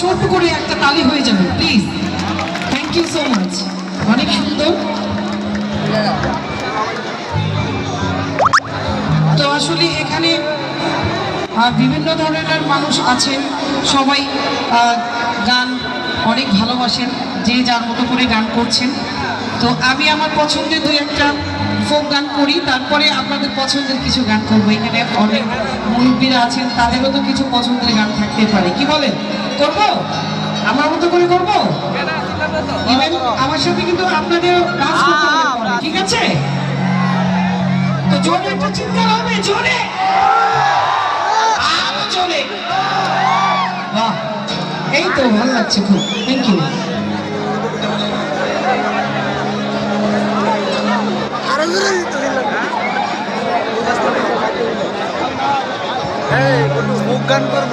ছোট করে একটা তালি হয়ে যাবে please thank you so much অনেক সুন্দর। তো আসলে এখানে বিভিন্ন ধরনের মানুষ আছেন। সবাই গান অনেক ভালোবাসেন, যে যার মতো করে গান করছেন। তো আমি আমার পছন্দের দুই একটা ফোক গান করি, তারপরে আপনাদের পছন্দের কিছু গান করব। এখানে অনেক মুরব্বীরা আছেন, তাদেরও তো কিছু পছন্দের গান থাকতে পারে। কি বলেন? করব? আমার মতো করে করব? আমার সাথে কিন্তু আপনাদের ডান্স করতে হবে ঠিক আছে? তো জোরে একটা চিৎকার হবে জোরে। আরও জোরে। বাহ এই তো ভালো লাগছে খুব। থ্যাংক ইউ মুখ গান করব